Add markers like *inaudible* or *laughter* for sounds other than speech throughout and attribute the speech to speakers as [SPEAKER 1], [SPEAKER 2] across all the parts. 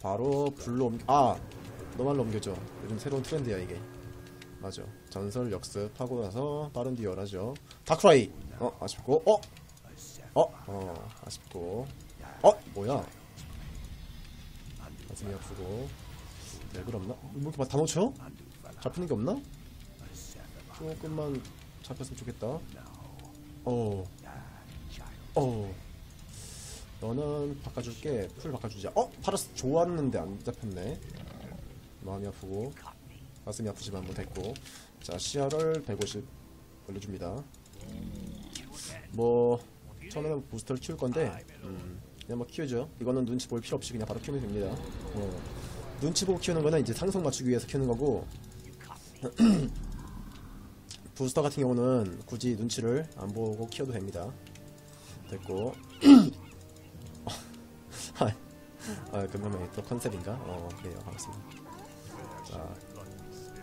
[SPEAKER 1] 바로 불로 옮겨 아 너말로 옮겨줘 요즘 새로운 트렌드야 이게 맞아 전설 역습 하고 나서 빠른 듀얼하죠 다크라이 어 아쉽고 어? 어? 어 아쉽고 어? 뭐야 가슴이 아프고 렉을 없나? 뭐 이렇게 막다 놓쳐? 잡히는 게 없나? 조금만 잡혔으면 좋겠다 어. 어. 너는 바꿔줄게. 풀 바꿔주자. 어? 파라스 좋았는데 안 잡혔네. 마음이 아프고 가슴이 아프지만 뭐 됐고. 자 시야를 150 올려줍니다. 뭐 처음에는 부스터를 키울 건데 음, 그냥 뭐 키우죠. 이거는 눈치 볼 필요 없이 그냥 바로 키우면 됩니다. 어. 눈치 보고 키우는 거는 이제 상성 맞추기 위해서 키우는 거고 *clears throat* 부스터 같은 경우는 굳이 눈치를 안 보고 키워도 됩니다. 됐고. *clears throat* 아, 아, 그러면 또 컨셉인가? 어, 그래요. 반갑습니다. 자,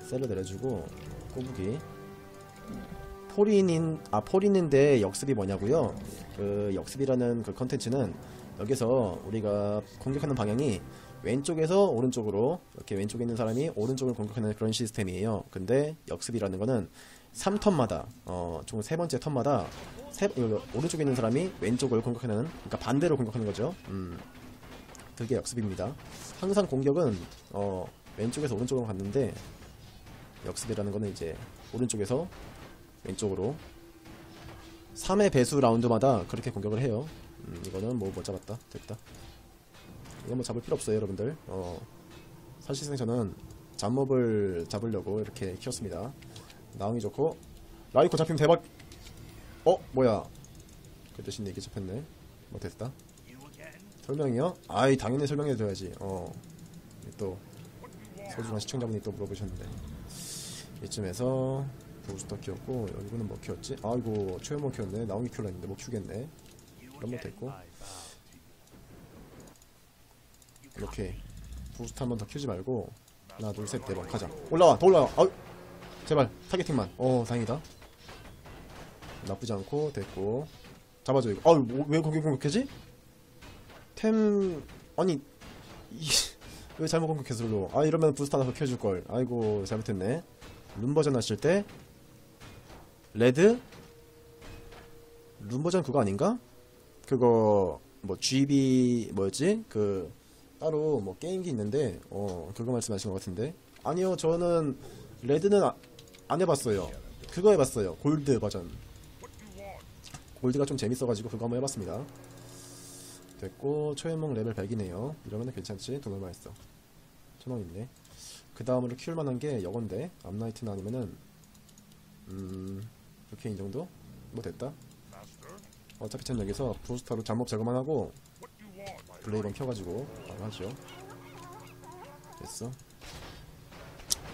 [SPEAKER 1] 셀을 내려주고, 꼬부기. 포린인, 아, 포린인데 역습이 뭐냐고요? 그, 역습이라는 그 컨텐츠는 여기서 우리가 공격하는 방향이 왼쪽에서 오른쪽으로 이렇게 왼쪽에 있는 사람이 오른쪽을 공격하는 그런 시스템이에요. 근데 역습이라는 거는 3턴마다 어, 총 세 번째 턴마다 세, 어, 오른쪽에 있는 사람이 왼쪽을 공격하는 그러니까 반대로 공격하는 거죠. 음. 그게 역습입니다. 항상 공격은 어, 왼쪽에서 오른쪽으로 갔는데 역습이라는 거는 이제 오른쪽에서 왼쪽으로 3회 배수 라운드마다 그렇게 공격을 해요. 음, 이거는 뭐 못 잡았다. 됐다. 이건 뭐 잡을 필요 없어요, 여러분들. 어, 사실상 저는 잡몹을 잡으려고 이렇게 키웠습니다. 나응이 좋고 라이코 잡히면 대박. 어, 뭐야? 그 대신 이게 잡혔네. 뭐 됐다. 설명이요? 아이 당연히 설명해 줘야지. 어, 또 소중한 시청자분이 또 물어보셨는데 이쯤에서 부스터 키웠고 여기는 뭐 키웠지? 아이고 최연모 키웠네. 나응이 키울라 했는데 못 키우겠네. 그럼 뭐 됐고 이렇게 부스트 한번 더 키우지 말고 하나 둘셋 대박 가자 올라와 더 올라와 아유 제발 타겟팅만 어 다행이다 나쁘지 않고 됐고 잡아줘 이거 아유 뭐, 왜 거기 공격하지? 템 아니 이, *laughs* 왜 잘못 공격해서 일로? 아 이러면 부스트 하나 더 키워줄걸. 아이고 잘못했네. 룸 버전 하실 때 레드? 룸 버전 그거 아닌가? 그거 뭐 GB 뭐였지? 그 따로 뭐 게임기 있는데 어 그거 말씀하신 것 같은데. 아니요 저는 레드는 아- 안 해봤어요. 그거 해봤어요. 골드 버전. 골드가 좀 재밌어가지고 그거 한번 해봤습니다 됐고 초연목 레벨 100이네요. 이러면 괜찮지? 돈 얼마 했어. 천원 있네 그 다음으로 키울 만한 게 여건데 암나이트나 아니면은 음 이렇게 이 정도? 뭐 됐다? 어차피 전 여기서 부스터로 잠복 제거만 하고 블레이건 켜가지고 바로 하죠. 됐어.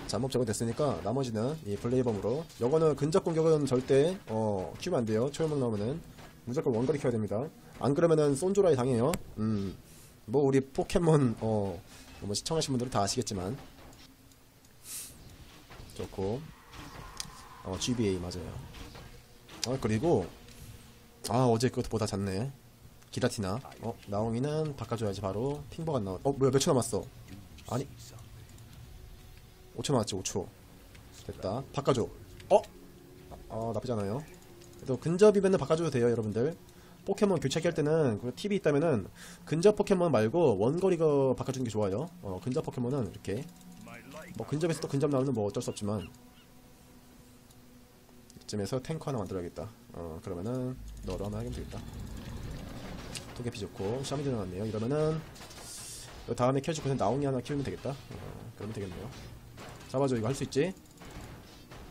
[SPEAKER 1] 잠복 제거 됐으니까 나머지는 이 블레이범으로. 요거는 근접 공격은 절대 어 키우면 안 돼요. 초연목 나오면은 무조건 원거리 키워야 됩니다 안 그러면은 손조라에 당해요. 음 뭐 우리 포켓몬 어 뭐 시청하신 분들은 다 아시겠지만. 좋고. 어 GBA 맞아요. 아 그리고 아 어제 그것보다 잤네. 기라티나. 어 나옹이는 바꿔줘야지 바로 핑버가 안 나와 어 뭐야 몇 초 남았어? 아니. 5초 남았지 5초. 됐다. 바꿔줘. 어? 어 나쁘지 않아요. 그래도 근접이면은 바꿔줘도 돼요 여러분들 포켓몬 교체기 할 때는 그 팁이 있다면은 근접 포켓몬 말고 원거리가 바꿔주는 게 좋아요. 어 근접 포켓몬은 이렇게 뭐 근접에서 또 근접 나오는 뭐 어쩔 수 없지만 이쯤에서 탱커 하나 만들어야겠다. 어 그러면은 너로 하나 하면 되겠다. 토개피 좋고 샤미 들어갔네요. 이러면은 요 다음에 곳에 나옹이 하나 키우면 되겠다. 어, 그러면 되겠네요. 잡아줘. 이거 할 수 있지?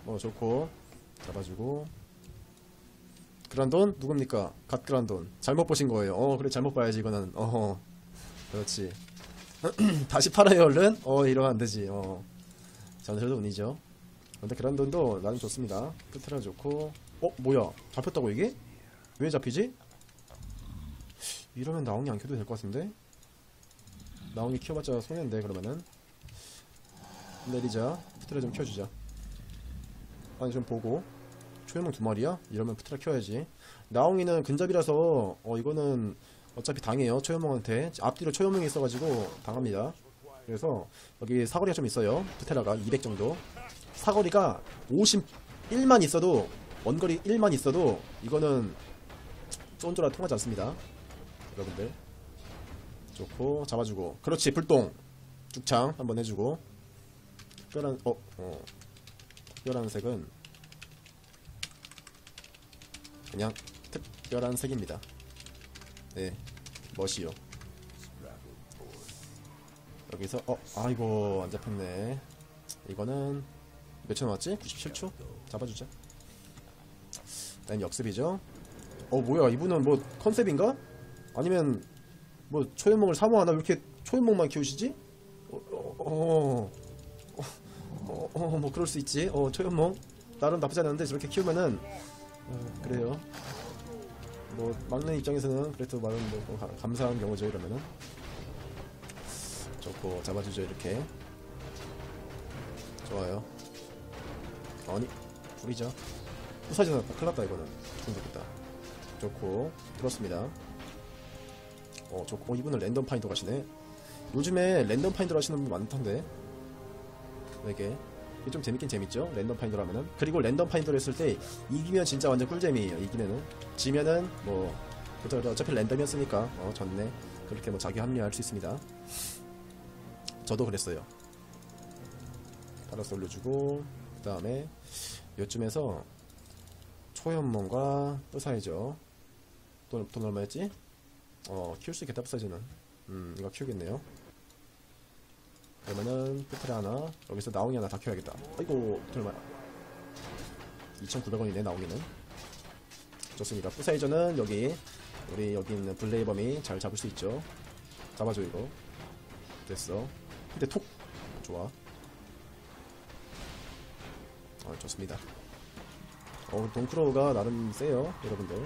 [SPEAKER 1] 어 좋고. 잡아주고 그란돈? 누굽니까? 갓 그란돈. 잘못 보신 거예요. 어 그래 잘못 봐야지 이거는. 어허. 그렇지. *clears throat* 다시 팔아요 얼른? 어 이러면 안 되지. 어. 전설도 운이죠. 근데 그란돈도 나는 좋습니다. 끝으로 좋고. 어 뭐야? 잡혔다고 이게? 왜 잡히지? 이러면 나옹이 안 켜도 될 것 같은데? 나옹이 키워봤자 손해인데 그러면은. 내리자. 푸트라 좀 켜주자. 아니 좀 보고 초연몽 두 마리야? 이러면 푸트라 켜야지. 나옹이는 근접이라서 어 이거는 어차피 당해요 초연몽한테. 앞뒤로 초연몽이 있어가지고 당합니다. 그래서 여기 사거리가 좀 있어요 부테라가 200 정도. 사거리가 51만 있어도 원거리 1만 있어도 이거는 쫀쫀라 통하지 않습니다. 여러분들. 좋고 잡아주고. 그렇지 불똥. 죽창 한번 해주고. 특별한 어, 어. 특별한 색은 그냥 특별한 색입니다 네 멋이요 여기서 어 아이고 안 잡혔네 이거는 몇초 나왔지? 97초? 잡아주자 일단 역습이죠 어 뭐야 이분은 뭐 컨셉인가? 아니면 뭐 초연몽을 사모하나 왜 이렇게 초연몽만 키우시지? 어, 어, 어, 어, 어, 뭐 그럴 수 있지. 어, 초연몽 나름 나쁘지 않은데 저렇게 키우면은 어, 그래요. 뭐 막는 입장에서는 그래도 말은 뭐 가- 감사한 경우죠 이러면은 좋고 잡아주죠 이렇게 좋아요. 아니 불이죠. 부사지나 큰일났다 이거는 중독이다. 좋고 들었습니다. 어, 좋고 이분은 랜덤 파인더 가시네. 요즘에 랜덤 파인더 하시는 분 많던데. 이게 이게 좀 재밌긴 재밌죠. 랜덤 파인더를 하면은. 그리고 랜덤 파인더를 했을 때 이기면 진짜 완전 꿀잼이에요. 이기면은. 지면은 뭐 그저 어차피 랜덤이었으니까 어, 졌네. 그렇게 뭐 자기 합리화할 수 있습니다. 저도 그랬어요. 팔아서 올려주고 그 다음에 요쯤에서 초연몽과 뜨사이죠. 돈, 돈 얼마였지? 어, 키울 수 있겠다, 사이즈는. 음, 이거 키우겠네요. 그러면은, 피트를 하나, 여기서 나옹이 하나 다 키워야겠다. 아이고, 돈 얼마야? 2,900원이네, 나옹이는. 좋습니다. 푸사이저는 여기, 우리 여기 있는 블레이범이 잘 잡을 수 있죠. 잡아줘, 이거. 됐어. 근데 톡! 좋아. 어, 좋습니다. 어, 동크로우가 나름 세요, 여러분들.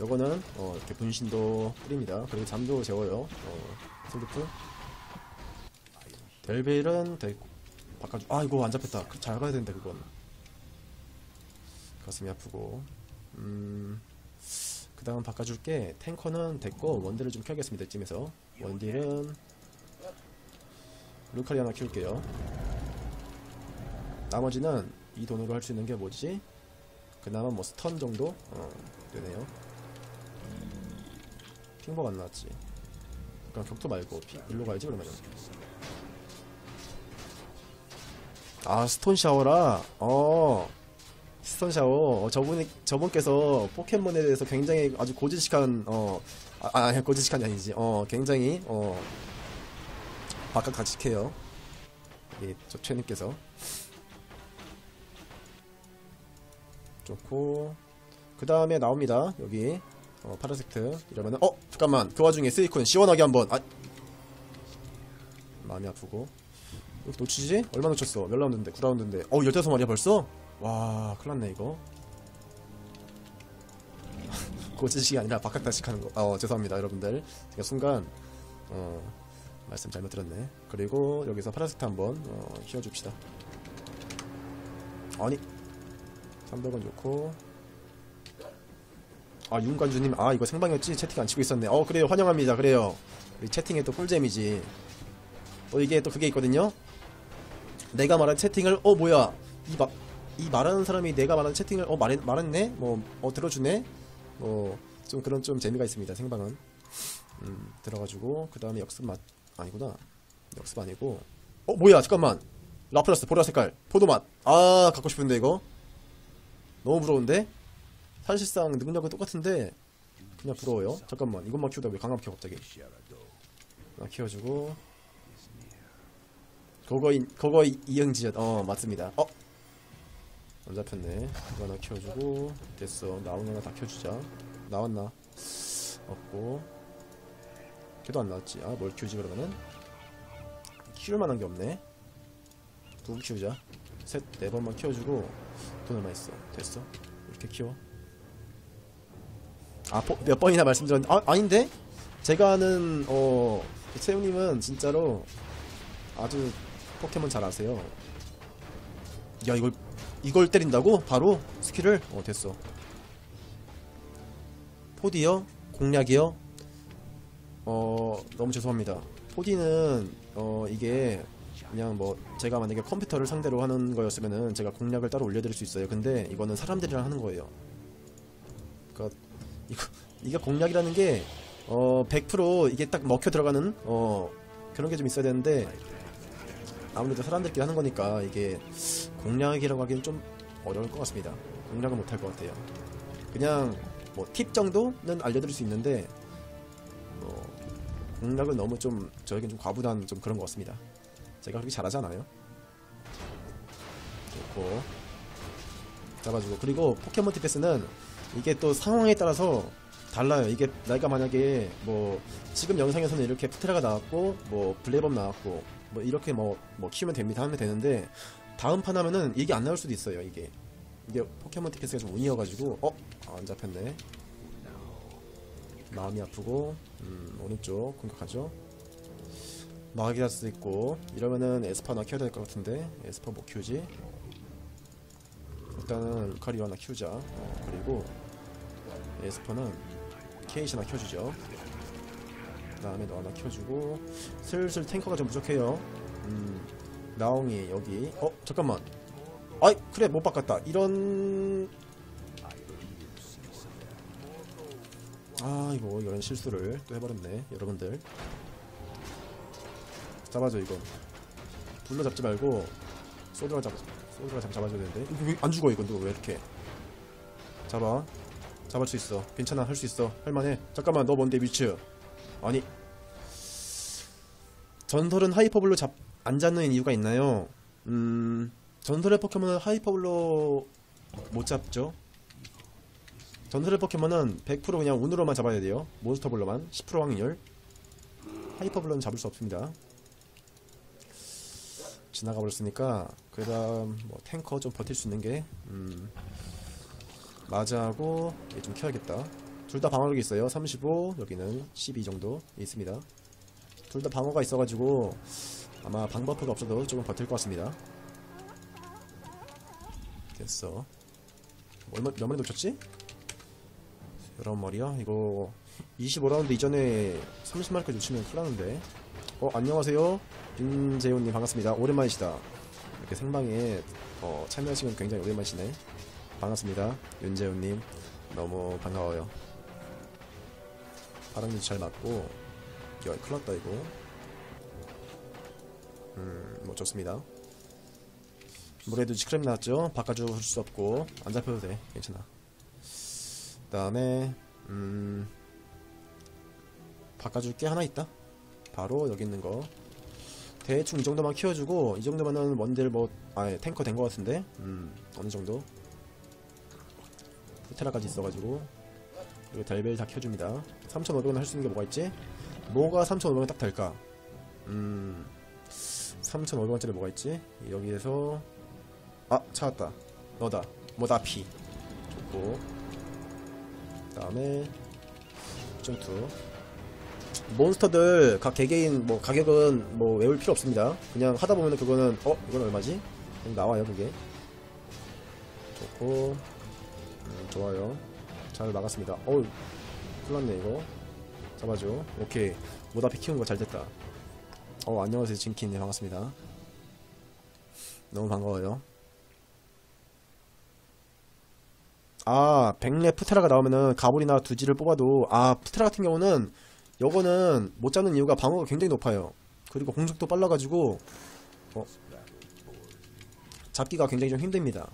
[SPEAKER 1] 요거는 어, 이렇게 분신도 뿌립니다. 그리고 잠도 재워요. 어, 슬리프. 델베일은 되 바꿔주. 아 이거 안 잡혔다. 그, 잘 가야 된다 그건. 가슴이 아프고. 음. 그 다음 바꿔줄게. 탱커는 됐고 원딜을 좀 켜겠습니다. 이쯤에서 원딜은 루카리 하나 키울게요. 나머지는 이 돈으로 할 수 있는 게 뭐지? 그나마 뭐 스턴 정도 어, 되네요. 핑버가 안 나왔지. 그럼 격투 말고 피, 일로 가야지 그러면은. 아 스톤 샤워라. 어 스톤 샤워. 어, 저분이 저분께서 포켓몬에 대해서 굉장히 아주 고지식한 어 아, 아 아니 고지식한이 아니지. 어 굉장히 어 박학각식해요. 이저 최님께서 좋고 그 다음에 나옵니다. 여기 어, 파라섹트 이러면은 어 잠깐만 그 와중에 스이콘 시원하게 한번 아 마음이 아프고 이렇게 놓치지? 얼마 놓쳤어? 몇 라운드인데? 9라운드인데 어 15마리야 벌써? 와 큰일났네 이거 *laughs* 고지식이 아니라 박학다식 하는 거. 어, 죄송합니다, 여러분들. 제가 순간, 어, 말씀 잘못 들었네. 그리고 여기서 파라섹트 한번, 어, 키워줍시다. 아니, 300원 좋고. 아, 윤관주님, 아, 이거 생방이었지? 채팅 안 치고 있었네. 어, 그래요. 환영합니다. 그래요. 우리 채팅에 또 꿀잼이지. 또 이게 또 그게 있거든요? 내가 말한 채팅을, 어, 뭐야. 이 마, 이 말하는 사람이 내가 말한 채팅을, 어, 말했, 말했네? 뭐, 어, 들어주네? 뭐, 좀 그런 좀 재미가 있습니다. 생방은. 음, 들어가지고, 그 다음에 역습 맛, 아니구나. 역습 아니고. 어, 뭐야. 잠깐만. 라플라스, 보라 색깔. 포도맛. 아, 갖고 싶은데, 이거. 너무 부러운데? 사실상 능력은 똑같은데 그냥 부러워요. 잠깐만 이것만 키우다 왜 강압 키워 갑자기? 아, 키워주고 그거 이- 그거 이- 이응지연 어 맞습니다. 어? 안 잡혔네. 이거 하나 키워주고 됐어. 나오는 하나 다 키워주자. 나왔나? 없고 걔도 안 나왔지. 아 뭘 키우지 그러면은 키울 만한 게 없네. 두부 키우자. 셋, 네 번만 키워주고 돈 얼마 있어? 됐어. 이렇게 키워. 아, 포- 몇 번이나 말씀드렸는데, 아, 아닌데? 제가 아는, 어, 채용님은 진짜로 아주 포켓몬 잘 아세요. 야, 이걸, 이걸 때린다고? 바로? 스킬을? 어, 됐어. 포디요? 공략이요? 어 너무 죄송합니다. 포디는 어 이게 그냥 뭐 제가 만약에 컴퓨터를 상대로 하는 거였으면은 제가 공략을 따로 올려드릴 수 있어요. 근데 이거는 사람들이랑 하는 거예요. 그러니까 이거 이게 공략이라는 게 어, 100% 이게 딱 먹혀 들어가는 어, 그런 게 좀 있어야 되는데 아무래도 사람들끼리 하는 거니까 이게 공략이라고 하기엔 좀 어려울 것 같습니다. 공략은 못할 것 같아요. 그냥 뭐 팁 정도는 알려드릴 수 있는데 뭐 공략은 너무 좀 저에겐 좀 과부단 좀 그런 것 같습니다. 제가 그렇게 잘하잖아요. 좋고 잡아주고 그리고 포켓몬 TPS는 이게 또 상황에 따라서 달라요. 이게 내가 만약에 뭐 지금 영상에서는 이렇게 푸테라가 나왔고 뭐 블레이범 나왔고 뭐 이렇게 뭐, 뭐 키우면 됩니다 하면 되는데 다음 판 하면은 이게 안 나올 수도 있어요. 이게 이게 포켓몬 티켓스가 좀 운이어가지고 어? 아, 안 잡혔네. 마음이 아프고 음, 오른쪽 공격하죠. 마기다스도 있고 이러면은 에스파나 키워야 될 것 같은데 에스파 뭐 키우지? 일단은 루카리오 하나 키우자. 어, 그리고 에스퍼는 케이시나 켜주죠. 그 다음에 너 하나 켜주고 슬슬 탱커가 좀 부족해요. 음, 나옹이 여기. 어 잠깐만. 아이 그래 못 바꿨다. 이런 아 이거 이런 실수를 또 해버렸네 여러분들. 잡아줘 이건. 불러 잡지 말고 소드라 잡 소드라 잡 잡아줘야 되는데 이거 왜 안 죽어 이건 누가 왜 이렇게 잡아 잡을 수 있어. 괜찮아, 할 수 있어. 할만해. 잠깐만, 너 뭔데, 미츠? 아니. 전설은 하이퍼블로 잡, 안 잡는 이유가 있나요? 음, 전설의 포켓몬은 하이퍼블로 못 잡죠? 전설의 포켓몬은 100% 그냥 운으로만 잡아야 돼요. 몬스터블로만. 10% 확률. 하이퍼블로는 잡을 수 없습니다. 지나가 버렸으니까, 그 다음, 뭐, 탱커 좀 버틸 수 있는 게, 음, 마자하고 얘 좀 키워야겠다. 둘 다 방어력이 있어요. 35, 여기는 12 정도 있습니다. 둘 다 방어가 있어가지고 아마 방버프가 없어도 조금 버틸 것 같습니다. 됐어. 얼마, 몇 마리 놓쳤지? 11마리야? 이거 25라운드 이전에 30마리까지 놓치면 큰일 나는데. 어, 안녕하세요. 윤재훈님 반갑습니다. 오랜만이시다. 이렇게 생방에 어, 참여하시면 굉장히 오랜만이시네. 반갑습니다. 윤재훈님. 너무 반가워요. 바람도 잘 맞고, 야, 큰일 났다, 이거. 음, 뭐, 좋습니다. 물에도 스크랩 나왔죠? 바꿔줄 수 없고, 안 잡혀도 돼. 괜찮아. 그 다음에, 음, 바꿔줄 게 하나 있다? 바로 여기 있는 거. 대충 이 정도만 키워주고, 이 정도면은 원딜 뭐, 아, 탱커 된 것 같은데? 음, 어느 정도? 테라까지 있어가지고 그리고 델벨 다 켜줍니다 3,500원 할 수 있는 게 뭐가 있지? 뭐가 3,500원 딱 될까? 음 3,500원짜리 뭐가 있지? 여기에서 아 찾았다 너다 모다피 좋고 그 다음에 점투 몬스터들 각 개개인 뭐 가격은 뭐 외울 필요 없습니다 그냥 하다 보면 그거는 어 이건 얼마지? 나와요 그게 좋고 음, 좋아요. 잘 막았습니다. 어우, 큰일 났네, 이거. 잡아줘. 오케이. 모다피 키운 거 잘 됐다. 어, 안녕하세요, 진키님. 반갑습니다. 너무 반가워요. 아, 백레 푸테라가 나오면은 가볼이나 두지를 뽑아도, 아, 푸테라 같은 경우는, 요거는 못 잡는 이유가 방어가 굉장히 높아요. 그리고 공속도 빨라가지고, 어, 잡기가 굉장히 좀 힘듭니다.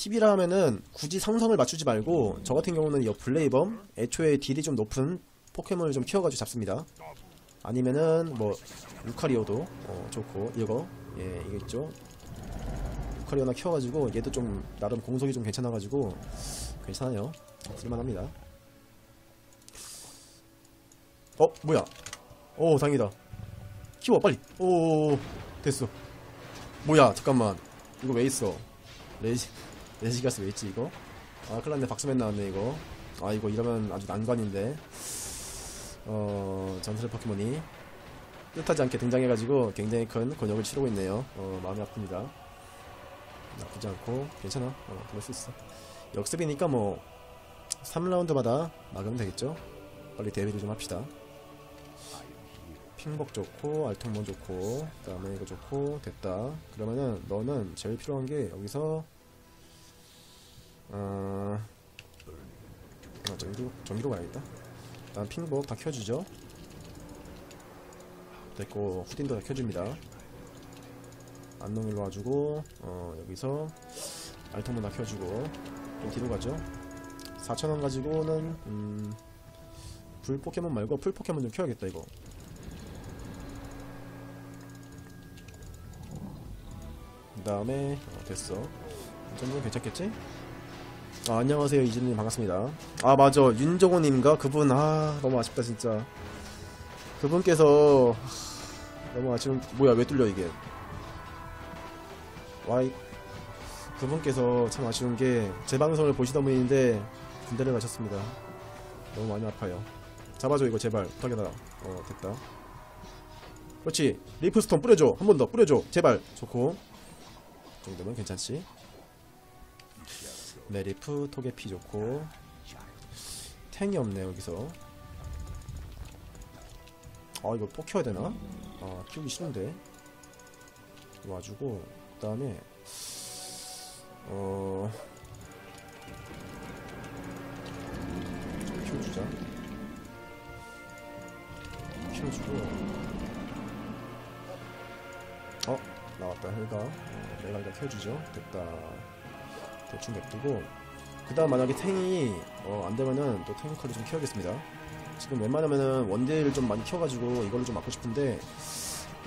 [SPEAKER 1] TV라 하면은 굳이 상성을 맞추지 말고 저 같은 경우는 이 블레이범 애초에 딜이 좀 높은 포켓몬을 좀 키워가지고 잡습니다. 아니면은 뭐 루카리오도 어, 좋고 이거 예 이거 있죠. 루카리오나 키워가지고 얘도 좀 나름 공속이 좀 괜찮아가지고 괜찮아요. 쓸만합니다. 어 뭐야? 오 다행이다. 키워 빨리. 오 됐어. 뭐야 잠깐만 이거 왜 있어? 레지 레지가스 왜 있지 이거? 아 큰일났네. 박스맨 나왔네 이거. 아 이거 이러면 아주 난관인데. 어 전설의 포켓몬이 뜻하지 않게 등장해가지고 굉장히 큰 곤욕을 치르고 있네요. 어 마음이 아픕니다. 나쁘지 않고 괜찮아. 어 그럴 수 있어. 역습이니까 뭐 3라운드마다 막으면 되겠죠? 빨리 데뷔를 좀 합시다. 핑복 좋고 알통몬 좋고 그 다음에 이거 좋고 됐다. 그러면은 너는 제일 필요한 게 여기서 어, 아, 전기로 전기로 가야겠다. 일단 핑복 다 켜주죠. 됐고 후딘도 다 켜줍니다. 안농 일로 와주고 어, 여기서 알통문 다 켜주고 좀 뒤로 가죠. 4,000원 가지고는 음, 불 포켓몬 말고 풀 포켓몬 좀 키워야겠다 이거. 그 다음에 어, 됐어. 이 정도면 괜찮겠지? 아, 안녕하세요 이진님 반갑습니다. 아 맞아 윤정호님인가 그분 아 너무 아쉽다 진짜. 그분께서 너무 아쉬운 뭐야 왜 뚫려 이게? 와이 그분께서 참 아쉬운 게 제 방송을 보시던 분인데 군대를 가셨습니다. 너무 많이 아파요. 잡아줘 이거 제발 부탁해달라. 어 됐다. 그렇지 리프스톤 뿌려줘 한 번 더 뿌려줘 제발 좋고 이 정도면 괜찮지. 메리프 토게피 좋고 탱이 없네 여기서. 아 이거 또 키워야 되나? 아 키우기 싫은데. 와주고 그 다음에 어좀 키워주자 키워주고 어 나왔다 헬가 어, 내가 일단 키워주죠 됐다 대충 냅두고 그 다음 만약에 탱이 어, 안되면은 또 탱커를 좀 키워야겠습니다 지금 웬만하면은 원딜을 좀 많이 키워가지고 이걸로 좀 막고 싶은데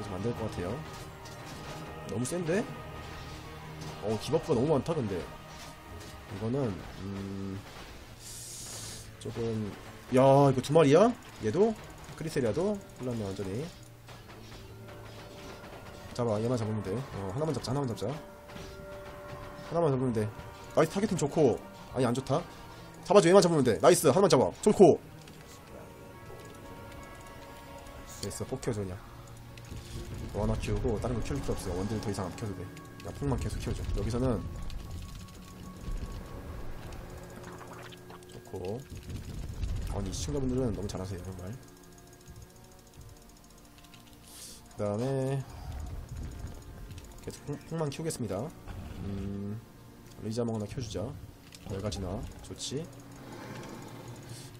[SPEAKER 1] 좀 안될 것 같아요 너무 센데? 어 디버프가 너무 많다 근데 이거는 음 조금 야 이거 두 마리야? 얘도? 크리세리아도? 혼란네 완전히 잡아 얘만 잡으면 돼 어, 하나만 잡자 하나만 잡자 하나만 잡으면 돼 나이스 타겟팅 좋고. 아니 안 좋다? 잡아줘 얘만 잡으면 돼. 나이스 하나만 잡아. 좋고. 됐어 뽑 키워줘 그냥. 뭐 하나 키우고 다른 거 키울 필요 없어요. 원딜 더 이상 안 키워도 돼. 그냥 폭만 계속 키워줘. 여기서는 좋고. 아니 시청자분들은 너무 잘하세요 정말. 그 다음에 계속 폭, 폭만 키우겠습니다. 음 리자몽 하나 켜주자 열가지나. 좋지.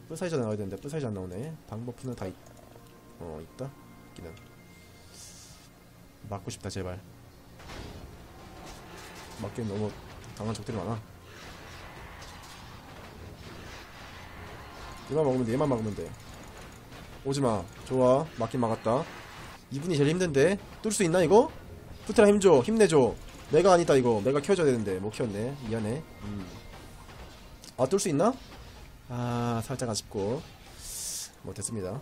[SPEAKER 1] 뿌사이자 나와야 되는데 뿌사이자 안 나오네. 방버프는 다 있, 어 있다? 있기는. 맞고 싶다 제발. 맞기엔 너무 강한 적들이 많아. 얘만 먹으면 돼 얘만 막으면 돼. 오지마. 좋아. 맞긴 막았다. 이분이 제일 힘든데. 뚫을 수 있나 이거? 푸트라 힘줘. 힘내줘 내가 아니다 이거. 내가 키워줘야 되는데. 못 키웠네. 미안해. 음. 아뚫을 수 있나? 아 살짝 아쉽고. 못했습니다.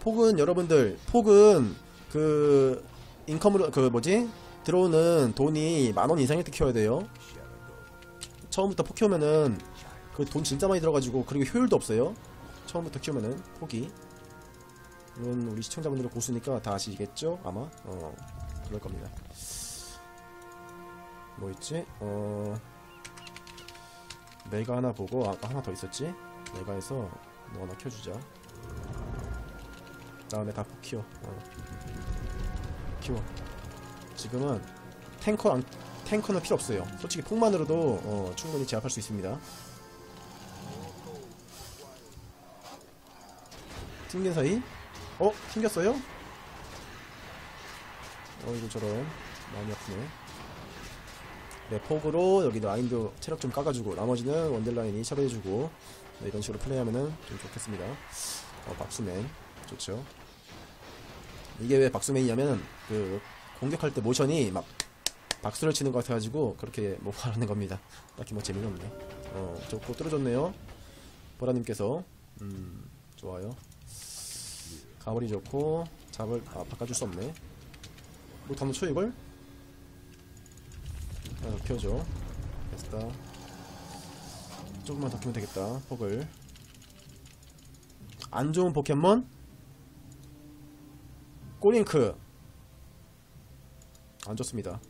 [SPEAKER 1] 폭은 여러분들 폭은 그 인컴으로 그 뭐지? 들어오는 돈이 만원 이상일 때 키워야 돼요. 처음부터 폭 키우면은 그 돈 진짜 많이 들어가지고 그리고 효율도 없어요. 처음부터 키우면은 폭이 물론 우리 시청자분들은 고수니까 다 아시겠죠? 아마? 어 그럴 겁니다. 뭐 있지? 어 내가 하나 보고 아까 하나 더 있었지? 내가해서 너 하나 켜주자. 다음에 다 키워. 어. 키워. 지금은 탱커 안, 탱커는 필요 없어요. 솔직히 폭만으로도 어, 충분히 제압할 수 있습니다. 튕긴 사이 어? 튕겼어요? 어 이거 저런 마음이 아프네. 네 폭으로 여기 라인도 체력 좀 깎아주고 나머지는 원딜라인이 처리해주고 네, 이런 식으로 플레이하면은 좀 좋겠습니다. 어 박수맨. 좋죠. 이게 왜 박수맨이냐면 그 공격할 때 모션이 막 박수를 치는 것 같아가지고 그렇게 뭐 말하는 겁니다. 딱히 뭐 재미는 없네. 어 좋고 뚫어줬네요. 보라님께서. 음 좋아요 가버리 좋고 잡을 아 바꿔줄 수 없네. 뭐 한번 쳐 이걸? 하나 더 키워줘. 됐다. 조금만 더 키우면 되겠다 폭을. 안 좋은 포켓몬? 꼬링크. 안 좋습니다.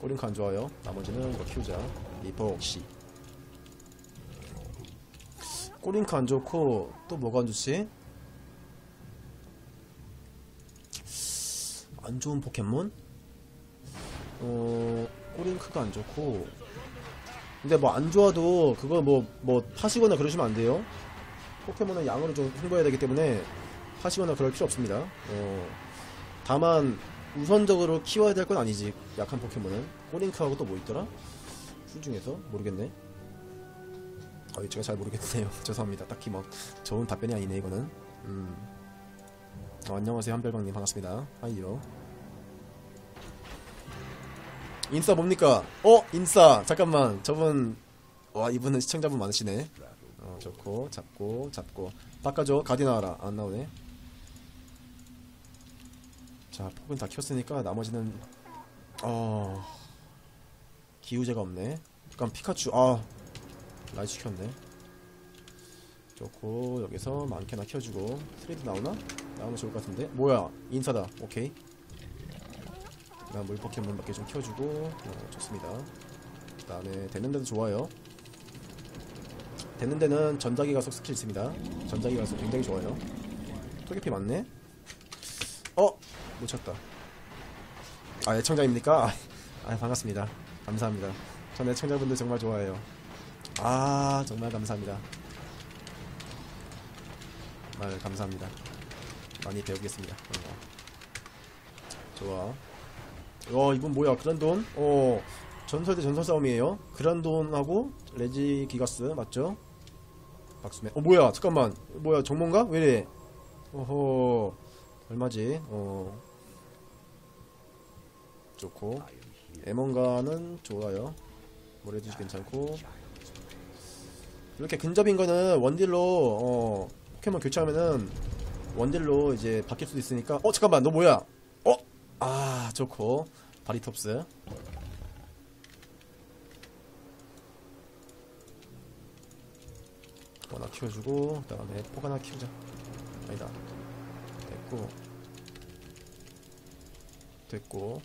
[SPEAKER 1] 꼬링크 안 좋아요. 나머지는 이거 키우자. 리퍼옥시 꼬링크 안 좋고 또 뭐가 안 좋지? 안 좋은 포켓몬? 어 꼬링크가 안 좋고 근데 뭐 안 좋아도 그거 뭐 뭐 파시거나 그러시면 안 돼요. 포켓몬은 양으로 좀 홍보해야 되기 때문에 파시거나 그럴 필요 없습니다. 어 다만 우선적으로 키워야 될 건 아니지 약한 포켓몬은 꼬링크하고 또 뭐 있더라? 술 중에서 모르겠네. 어, 제가 잘 모르겠네요. *laughs* 죄송합니다. 딱히 뭐 좋은 답변이 아니네 이거는. 음. 어, 안녕하세요 한별방님 반갑습니다. 하이요. 인싸 뭡니까? 어 인싸 잠깐만 저분 와 이분은 시청자분 많으시네. 어 좋고 잡고 잡고 닦아줘 가디 나와라 안 나오네. 자 폭은 다 켰으니까 나머지는 어 기우제가 없네. 잠깐 피카츄 아 라이트 켰네. 좋고 여기서 많게나 켜주고 트레이드 나오나? 나오면 좋을 것 같은데 뭐야 인사다 오케이 나물 포켓몬 몇 개 좀 키워주고 어, 좋습니다. 그 다음에 되는 데도 좋아요. 되는 데는 전자기 가속 스킬 있습니다. 전자기 가속 굉장히 좋아요. 토끼피 맞네. 어? 놓쳤다. 아 애청자입니까? 아, 아 반갑습니다. 감사합니다. 전 애청자분들 정말 좋아해요. 아 정말 감사합니다. 정말 감사합니다. 많이 배우겠습니다. 어. 좋아 와 이분 뭐야 그란돈? 어 전설 대 전설 싸움이에요. 그란돈하고 레지 기가스 맞죠? 박수맨. 어 뭐야 잠깐만. 뭐야 정mon가? 왜래? 어허 얼마지? 어. 좋고. 에몬가는 좋아요. 모래도 괜찮고. 이렇게 근접인 거는 원딜로 어 포켓몬 교체하면은 원딜로 이제 바뀔 수도 있으니까. 어 잠깐만 너 뭐야? 어? 아 좋고. 바리톱스. 뭐 하나 키워주고 그 다음에 폭 하나 키우자. 아니다. 됐고. 됐고.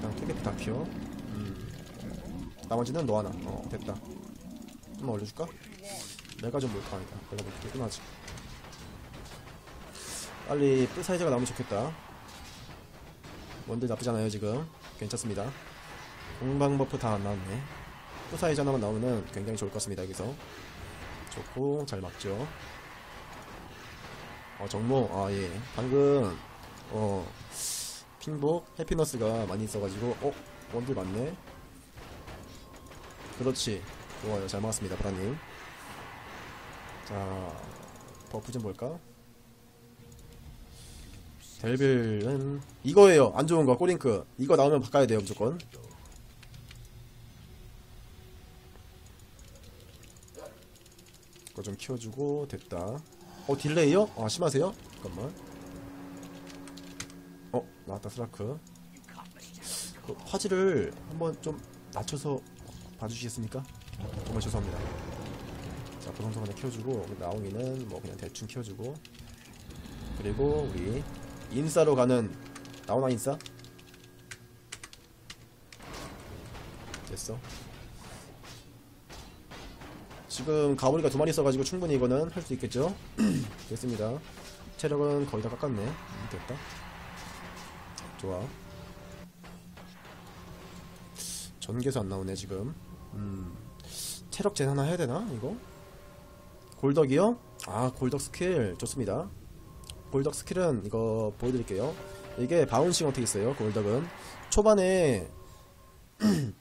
[SPEAKER 1] 그냥 토개피 다 키워. 음. 나머지는 너 하나. 어 됐다. 좀 올려줄까? 내가 좀 몰카 아니다 내가 뭐 깨끗하지. 빨리 뿌 사이즈가 나오면 좋겠다 원딜 나쁘지 않아요 지금. 괜찮습니다. 공방 버프 다 안 나왔네. 뿌 사이즈 하나만 나오면 굉장히 좋을 것 같습니다 여기서. 좋고 잘 막죠. 어 정모. 아예. 방금 어 핑복 해피너스가 많이 있어가지고 어 원딜 맞네? 그렇지. 좋아요. 잘 막았습니다 브라님. 자 버프 좀 볼까 델빌은 이거예요. 안 좋은 거 꼬링크. 이거 나오면 바꿔야 돼요 무조건. 이거 좀 키워주고 됐다. 어 딜레이요? 아 심하세요? 잠깐만. 어 나왔다 스라크. 그 화질을 한번 좀 낮춰서 봐주시겠습니까? 정말 죄송합니다. 자 보성성 하나 키워주고 나옹이는 뭐 그냥 대충 키워주고. 그리고 우리 인싸로 가는 나오나 인싸? 됐어. 지금 가오리가 두 마리 있어가지고 충분히 이거는 할 수 있겠죠? *clears throat* 됐습니다. 체력은 거의 다 깎았네. 음, 됐다. 좋아. 전개수 안 나오네 지금. 음. 체력 젠 하나 해야 되나 이거? 골덕이요? 아 골덕 스킬. 좋습니다 골덕 스킬은 이거 보여드릴게요. 이게 바운싱 어택 있어요. 골덕은 초반에 *clears throat*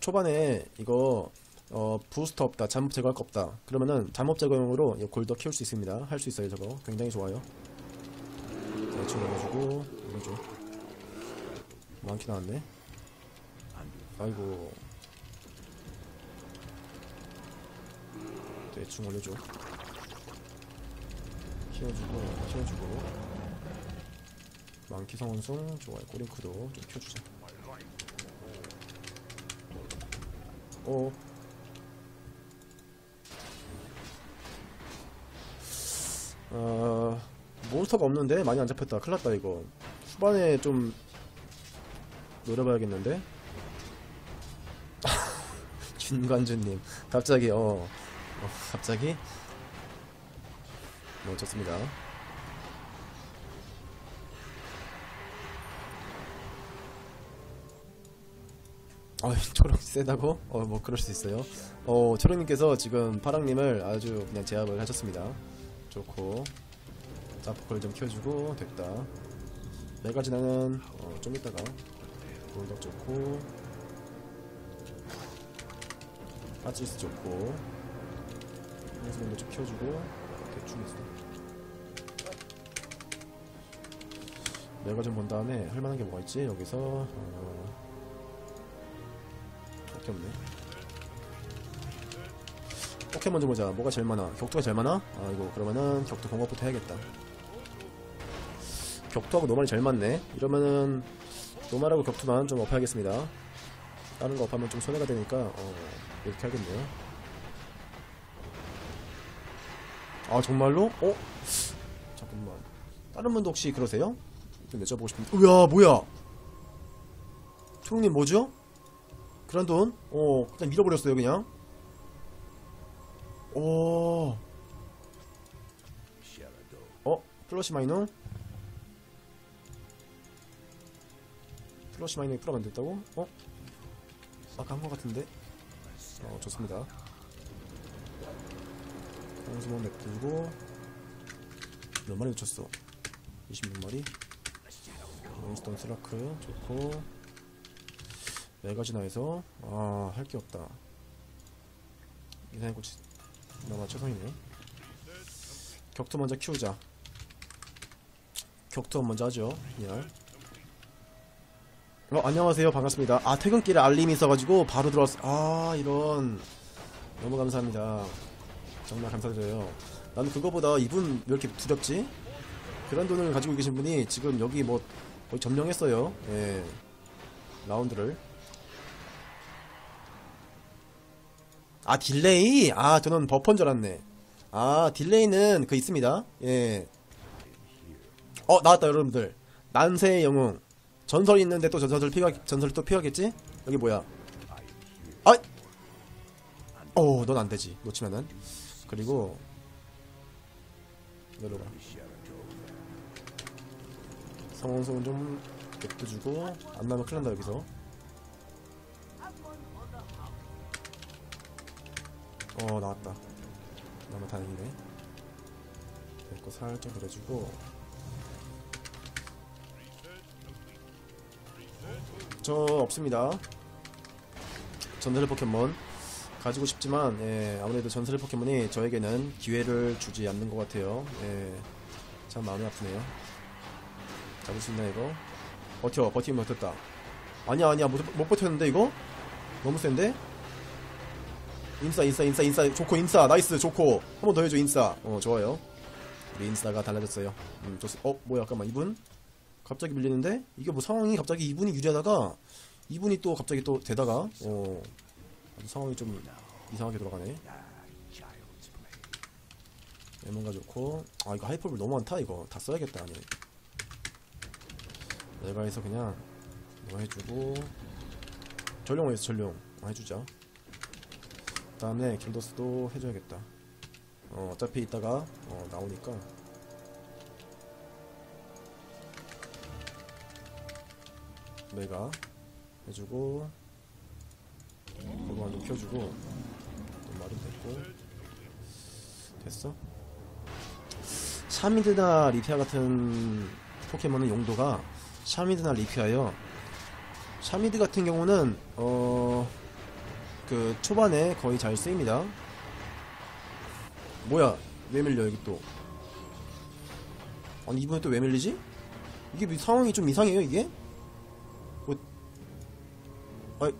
[SPEAKER 1] 초반에 이거 어 부스터 없다, 잠복 제거할 거 없다. 그러면은 잠복 제거용으로 이 골덕 키울 수 있습니다. 할 수 있어요. 저거 굉장히 좋아요. 대충 올려주고 올려줘. 많게 나왔네. 아이고. 대충 올려줘. 키워주고 키워주고. 망키 성원송 좋아요. 꼬링크도 좀 키워주자. 어 어, 몬스터가 없는데 많이 안 잡혔다. 큰일났다 이거. 후반에 좀 김관주님. *laughs* 갑자기 어, 어 갑자기 뭐 좋습니다. 아 *laughs* 초록 세다고? 어 뭐 그럴 수 있어요. 어 초록님께서 지금 파랑님을 아주 그냥 제압을 하셨습니다. 좋고. 자포콜 좀 키워주고 됐다. 메가지나는 어, 좀 이따가. 골덕 좋고. 파치스 좋고. 홍수면도 좀 키워주고 대충 있어. 내가 좀 본 다음에 할 만한 게 뭐가 있지? 여기서 어... 밖에 없네. 포켓몬 좀 보자. 뭐가 제일 많아? 격투가 제일 많아? 아 이거. 그러면은 격투 공업부터 해야겠다. 격투하고 노말이 제일 많네. 이러면은 노말하고 격투만 좀 업해야겠습니다. 다른 거 업하면 좀 손해가 되니까 어 이렇게 하겠네요 아 정말로? 어? 잠깐만 다른 분도 혹시 그러세요? 좀 여쭤보고 싶은데 우야 뭐야 초롱님 뭐죠? 그런 돈? 어 그냥 밀어버렸어요 그냥 오 어? 플러시 마이너? 플러시 마이너에 풀어면 됐다고? 어? 아까 한 것 같은데? 어 좋습니다 홍수몬 냅두고 몇 마리 놓쳤어? 26마리? 몬스턴 스라크 좋고 메가지나에서 아 할 게 없다. 이상한 꽃이 나마 최선이네. 격투 먼저 키우자. 격투 먼저 하죠 이날. 어 안녕하세요. 반갑습니다. 아 퇴근길에 알림이 있어가지고 바로 들어왔어 아 이런. 너무 감사합니다 정말 감사드려요 나는 그거보다 이분 왜 이렇게 두렵지? 그런 돈을 가지고 계신 분이 지금 여기 뭐 거의 점령했어요 예 라운드를 아 딜레이? 아 저는 버퍼인 줄 알았네 아 딜레이는 그 있습니다 예. 어 나왔다 여러분들 난세의 영웅 전설이 있는데 또 전설 피가 전설 또 피하겠지? 여기 뭐야 아! 어넌 안 되지 놓치면은 그리고 내려가 성원성은 좀 격도 주고 안 나면 큰일 난다 여기서. 어 나왔다. 나면 다행이네. 이거 살짝 그려주고. 저 없습니다. 전설 포켓몬 가지고 싶지만 예, 아무래도 전설 포켓몬이 저에게는 기회를 주지 않는 것 같아요. 예, 참 마음이 아프네요. 잡을 수 있나 이거? 버텨 버티면 버텼다. 아니야 아니야 못, 못 버텼는데 이거? 너무 센데? 인싸 인싸 인싸 인싸. 좋고 인싸. 나이스 좋고 한번 더 해줘 인싸. 어 좋아요. 우리 인싸가 달라졌어요. 음 좋습 어 뭐야 잠깐만. 이분? 갑자기 밀리는데? 이게 뭐 상황이 갑자기 이분이 유리하다가 이분이 또 갑자기 또 되다가 어 상황이 좀 이상하게 돌아가네. 레몬가 좋고. 아 이거 하이퍼블 너무 많다 이거. 다 써야겠다 아니 내가 해서 그냥 이거 해주고. 전용 해서 전용? 어, 해주자. 그 다음에 길더스도 해줘야겠다. 어, 어차피 이따가 어, 나오니까. 내가 해주고 키워주고 또 말은 됐고 됐어? 샤미드나 리피아 같은 포켓몬의 용도가 샤미드나 리피아요 샤미드 같은 경우는 어... 그 초반에 거의 잘 쓰입니다 뭐야 왜 밀려 여기 또 아니 이번에 또 왜 밀리지? 이게 뭐 상황이 좀 이상해요 이게? 뭐 아이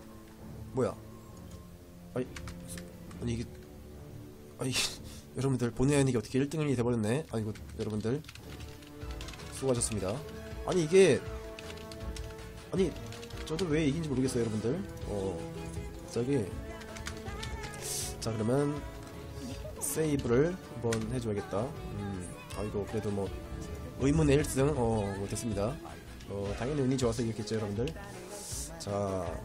[SPEAKER 1] 뭐야 아이 아니 이게 아이 *laughs* 여러분들 본의 아니게 어떻게 1등이 돼버렸네. 아이고 여러분들. 수고하셨습니다. 아니 이게 아니 저도 왜 이긴지 모르겠어요 여러분들. 어 갑자기. 자 그러면 세이브를 한번 해줘야겠다. 음 아이고 그래도 뭐 의문의 1승 어뭐 됐습니다. 어 당연히 운이 좋아서 이겼겠죠 여러분들. 자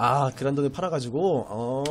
[SPEAKER 1] 아 그란돈을 팔아가지고 어